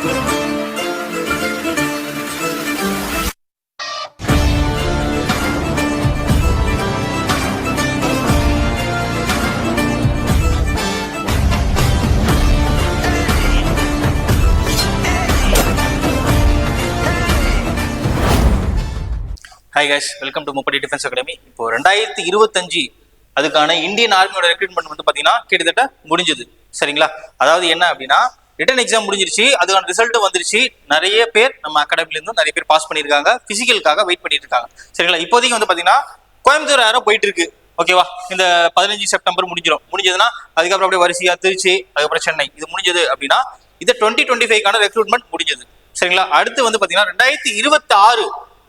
Hi guys welcome to Muppadai defence academy இப்போ ரெண்டாயிரத்தி இருபத்தஞ்சு அதுக்கான இந்தியன் ஆர்மியோட ரெக்ரூட்மெண்ட் வந்து பார்த்தீங்கன்னா கிட்டத்தட்ட முடிஞ்சது. சரிங்களா? அதாவது என்ன அப்படின்னா ரிட்டன் எக்ஸாம் முடிஞ்சிருச்சு அதுக்கான ரிசல்ட் வந்துருச்சு. நிறைய பேர் நம்ம அகாடமிலிருந்து நிறைய பேர் பாஸ் பண்ணியிருக்காங்க. பிசிக்கலுக்காக வெயிட் பண்ணிட்டு இருக்காங்க சரிங்களா? இப்போதைக்கு வந்து பார்த்தீங்கன்னா கோயம்புத்தூர் யாரோ போயிட்டு இருக்கு ஓகேவா இந்த பதினஞ்சு செப்டம்பர் முடிஞ்சிடும் முடிஞ்சதுன்னா அதுக்கப்புறம் அப்படியே வரிசையா திருச்சி அதுக்கப்புறம் சென்னை. இது முடிஞ்சது அப்படின்னா இது டுவெண்ட்டி டுவெண்ட்டி ஃபைவ்க்கான ரெக்ரூட்மெண்ட் முடிஞ்சது. சரிங்களா? அடுத்து வந்து பார்த்தீங்கன்னா ரெண்டாயிரத்தி இருபத்தி ஆறு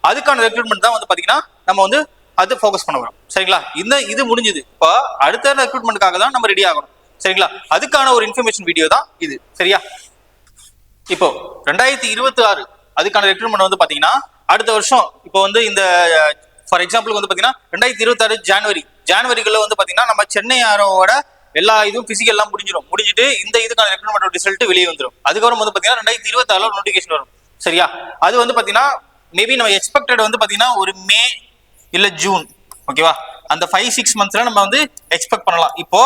அதுக்கான ரெக்ரூட்மெண்ட் தான் வந்து பாத்தீங்கன்னா நம்ம வந்து அது ஃபோக்கஸ் பண்ண வரோம் சரிங்களா? இந்த இது முடிஞ்சது. இப்போ அடுத்த ரெக்ரூட்மெண்ட்டுக்காக தான் நம்ம ரெடி ஆகணும். சரிங்களா? அதுக்கான ஒரு இன்ஃபர்மேஷன் வீடியோ தான் இது. சரியா? இப்போ ரெண்டாயிரத்தி இருபத்தி ஆறு அதுக்கான ரெக்ரூட்மெண்ட் வந்து பாத்தீங்கன்னா அடுத்த வருஷம் இப்போ வந்து இந்த ஃபார் எக்ஸாம்பிள் வந்து பாத்தீங்கன்னா ரெண்டாயிரத்தி இருபத்தி ஆறு ஜனவரி ஜனவரிக்குள்ள வந்து பாத்தீங்கன்னா நம்ம சென்னை ஆரோட எல்லா இதுவும் பிசிக்கல் எல்லாம் முடிஞ்சிடும் முடிஞ்சிட்டு இந்த இதுக்கான ரெக்ரூட்மெண்ட் ரிசல்ட் வெளியே வந்துடும் அதுக்கப்புறம் வந்து பாத்தீங்கன்னா ரெண்டாயிரத்தி இருபத்தி ஆறுல நோட்டிஃபிகேஷன் வரும். சரியா? அது வந்து பாத்தீங்கன்னா மேபி நம்ம எக்ஸ்பெக்டட் வந்து பாத்தீங்கன்னா ஒரு மே இல்ல ஜூன் ஓகேவா அந்த ஃபைவ் சிக்ஸ் மந்த்ஸ்ல நம்ம வந்து எக்ஸ்பெக்ட் பண்ணலாம். இப்போ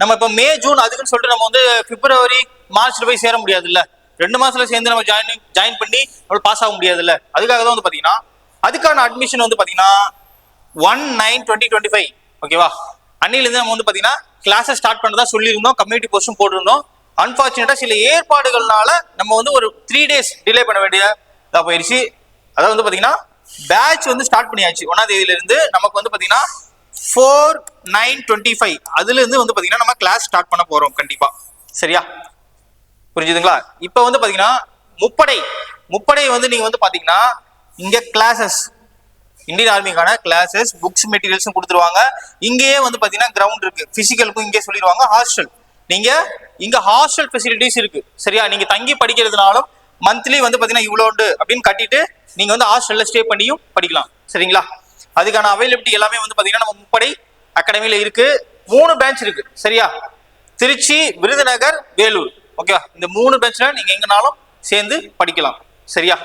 நம்ம இப்போ மே ஜூன் அதுக்குன்னு சொல்லிட்டு நம்ம வந்து பிப்ரவரி மார்ச்ல போய் சேர முடியாதுல்ல. ரெண்டு மாசத்துல சேர்ந்து நம்ம ஜாயின் ஜாயின் பண்ணி நம்ம பாஸ் ஆக முடியாதுல்ல. அதுக்காக தான் வந்து பாத்தீங்கன்னா அதுக்கான அட்மிஷன் வந்து பாத்தீங்கன்னா one nine twenty twenty five ஓகேவா அன்னிலிருந்து நம்ம வந்து பாத்தீங்கன்னா கிளாஸஸ் ஸ்டார்ட் பண்ணதா சொல்லியிருந்தோம் கம்யூனிட்டி போஸ்டும் போட்டிருந்தோம். அன்பார்ச்சுனேட்டா சில ஏற்பாடுகள்னால நம்ம வந்து ஒரு த்ரீ டேஸ் டிலே பண்ண வேண்டியதா போயிடுச்சு அதாவது வந்து பாத்தீங்கன்னா பேட்ச் வந்து ஸ்டார்ட் பண்ணியாச்சு. ஒன்னாம் தேதியில இருந்து நமக்கு வந்து பாத்தீங்கன்னா ஃபோர் நைன் டுவெண்ட்டி ஃபைவ் அதுலேருந்து வந்து பார்த்தீங்கன்னா நம்ம கிளாஸ் ஸ்டார்ட் பண்ண போகிறோம் கண்டிப்பாக சரியா? புரிஞ்சுதுங்களா? இப்போ வந்து பார்த்தீங்கன்னா முப்படை. முப்படை வந்து நீங்கள் வந்து பார்த்தீங்கன்னா இங்கே கிளாஸஸ் இந்தியன் ஆர்மிக்கான கிளாஸஸ் புக்ஸ் மெட்டீரியல்ஸும் கொடுத்துருவாங்க. இங்கேயே வந்து பார்த்தீங்கன்னா கிரவுண்ட் இருக்குது ஃபிசிக்கலுக்கும் இங்கே சொல்லிடுவாங்க ஹாஸ்டல் நீங்கள் இங்கே ஹாஸ்டல் ஃபெசிலிட்டிஸ் இருக்குது சரியா? நீங்கள் தங்கி படிக்கிறதுனாலும் மந்த்லி வந்து பார்த்தீங்கன்னா இவ்வளோண்டு அப்படின்னு கட்டிட்டு நீங்கள் வந்து ஹாஸ்டலில் ஸ்டே பண்ணியும் படிக்கலாம். சரிங்களா? அதுக்கான அவைலபிலிட்டி எல்லாமே வந்து பார்த்தீங்கன்னா நம்ம முப்படை அகாடமியில் இருக்கு. மூணு பேட்ச் இருக்கு. சரியா? திருச்சி விருதுநகர் வேலூர். ஓகேவா இந்த மூணு பேட்ச்ல நீங்க எங்கனாலும் சேர்ந்து படிக்கலாம். சரியா?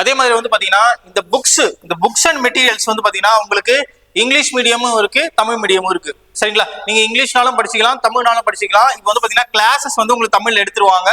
அதே மாதிரி வந்து பாத்தீங்கன்னா இந்த புக்ஸ் இந்த புக்ஸ் அண்ட் மெட்டீரியல்ஸ் வந்து பாத்தீங்கன்னா உங்களுக்கு இங்கிலீஷ் மீடியமும் இருக்கு தமிழ் மீடியமும் இருக்கு. சரிங்களா? நீங்க இங்கிலீஷ்னாலும் படிச்சுக்கலாம் தமிழ்னாலும் படிச்சுக்கலாம். இப்போ வந்து பாத்தீங்கன்னா கிளாஸஸ் வந்து உங்களுக்கு தமிழ்ல எடுத்துருவாங்க.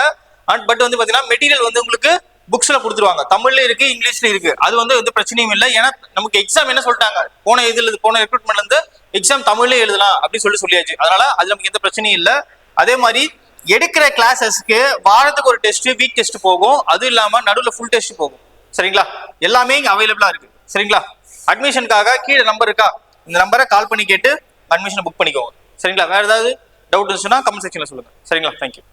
பட் வந்து பாத்தீங்கன்னா மெட்டீரியல் வந்து உங்களுக்கு புக்ஸ்ல கொடுத்துருவாங்க. தமிழ்ல இருக்கு இங்கிலீஷ்ல இருக்கு. அது வந்து எந்த பிரச்சனையும் இல்லை. ஏன்னா நமக்கு எக்ஸாம் என்ன சொல்லிட்டாங்க? போன இதுல போன ரெக்ரூட்மெண்ட்ல இருந்து எக்ஸாம் தமிழ்லயே எழுதலாம் அப்படின்னு சொல்லி சொல்லியாச்சு. அதனால அது நமக்கு எந்த பிரச்சனையும் இல்லை. அதே மாதிரி எடுக்கிற கிளாஸஸ்க்கு வாரத்துக்கு ஒரு டெஸ்ட் வீக் டெஸ்ட் போகும். அதுவும் இல்லாம நடுவில் ஃபுல் டெஸ்ட் போகும். சரிங்களா? எல்லாமே இங்க அவைலபிளா இருக்கு. சரிங்களா? அட்மிஷனுக்காக கீழே நம்பர் இருக்கா? இந்த நம்பரை கால் பண்ணி கேட்டு அட்மிஷனை புக் பண்ணிக்கோங்க. சரிங்களா? வேற ஏதாவது டவுட் இருந்துச்சுன்னா கமெண்ட் செக்ஷன்ல சொல்லுங்க. சரிங்களா? தேங்க்யூ